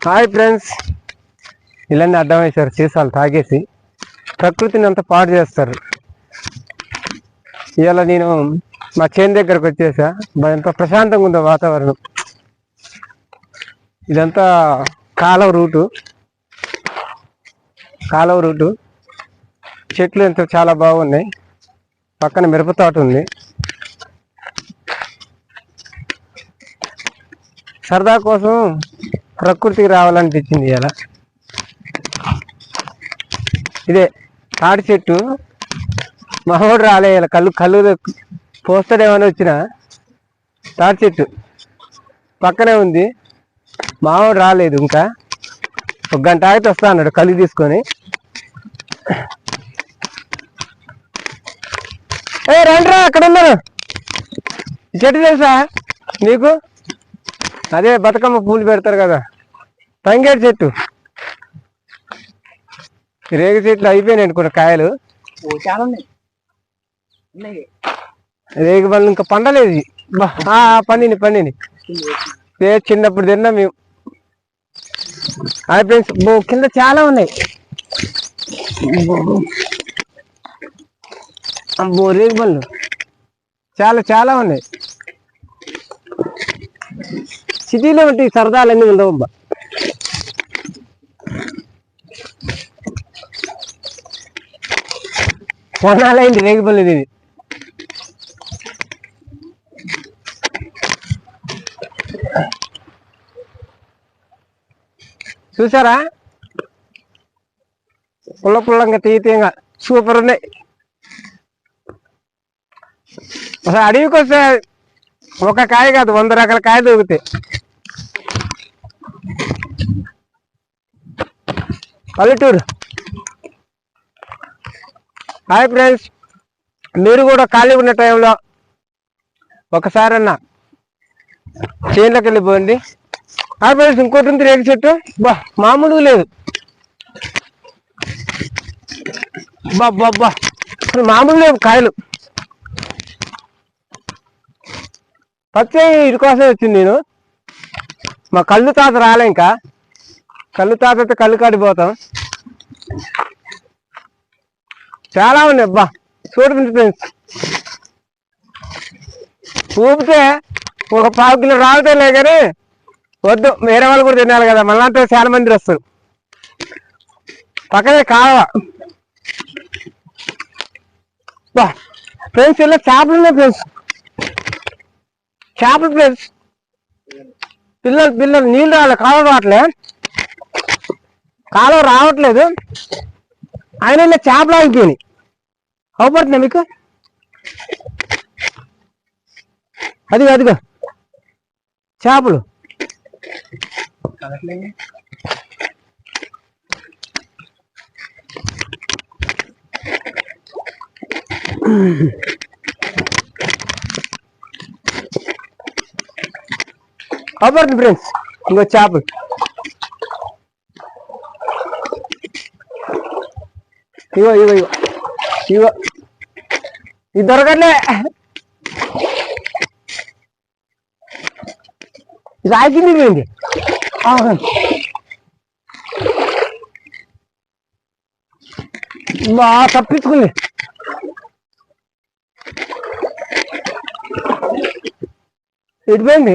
Hi friends ఇలానే అడ్డం సీసాలు తాగేసి ప్రకృతిని అంతా పాడు చేస్తారు. ఇవాళ నేను మా చేను దగ్గరకు వచ్చేసా. మరి ఎంత ప్రశాంతంగా ఉందో వాతావరణం. ఇదంతా కాలువ రూటు. కాలువ రూటు. చెట్లు ఎంతో చాలా బాగున్నాయి. పక్కన మిరప తోట ఉంది. సరదా కోసం ప్రకృతికి రావాలనిపించింది ఇలా ఇదే తాటి చెట్టు. మామూడు రాలే ఇలా కళ్ళు కళ్ళు పోస్తాడేమని వచ్చిన తాటి చెట్టు. పక్కనే ఉంది. మామూడు రాలేదు ఇంకా. ఒక గంట ఆగితే వస్తా అన్నాడు కళ్ళు తీసుకొని. ఏ రండిరా అక్కడ ఉన్నారు చెట్టు తెలుసా నీకు? అదే బతుకమ్మ పూలు పెడతారు కదా. తంగేడు చెట్టు. రేగు చెట్లు అయిపోయినాయి అనుకున్న కాయలు. రేగు పళ్ళు ఇంకా పండలేదు. పండిని పండిని చిన్నప్పుడు తిన్నా మేము. హాయ్ ఫ్రెండ్స్ బో కింద చాలా ఉన్నాయి. అబ్బో రేగు పళ్ళు చాలా చాలా ఉన్నాయి. సిటీలో ఉంటే ఈ సరదాలన్నీ ఉండవు అబ్బా. కొనాలైంది రేగు ఇది చూసారా? పుల్ల పుల్లంగా తీయతీయంగా సూపర్ ఉన్నాయి. అసలు అడవికి వస్తే ఒక కాయ కాదు వంద రకాల కాయ దొరుకుతాయి. పల్లెటూరు. Hi friends. మీరు కూడా ఖాళీ ఉన్న టైంలో ఒకసారన్నా చేనులోకి వెళ్ళిపోండి. హాయ్ ఫ్రెండ్స్ ఇంకోటి ఉంది రేగు చెట్టు. బా మామూలుగా లేదు. బా అసలు మామూలు లేవు కాయలు. పచ్చి ఇటు కోసం వచ్చింది నేను. మా కళ్ళు తాత రాలే ఇంకా. కళ్ళు తాత కళ్ళు కాడిపోతాం. చాలా ఉన్నాయి అబ్బా. చూడండి ఫ్రెండ్స్ ఊపితే ఒక పావు కిలో రావుతాయిలే కానీ వద్దు వేరే వాళ్ళు కూడా తినాలి కదా. మళ్ళీ చాలా మంది వస్తారు. పక్కనే కావ. ఫ్రెండ్స్ ఇలా చేపలు ఉన్నాయి ఫ్రెండ్స్. చేపలు ఫ్రెండ్స్. పిల్లలు పిల్లలు నీళ్ళు రావాలి కావాలి రావట్లే. కాలువ రావట్లేదు. ఆయన ఇలా చేపలు ఆగిపోయినాయి. అవపడుతున్నాయి మీకు? అదిగో అదిగో చేపలు. అవపడుతుంది ఫ్రెండ్స్ ఇంకో చేపలు. ఇగో ఇగో ఇగో. ఇగో. ఇది దొరకట్లే. ఇది ఆగింది పోయింది. బా తప్పించుకుంది. ఎడిపోయింది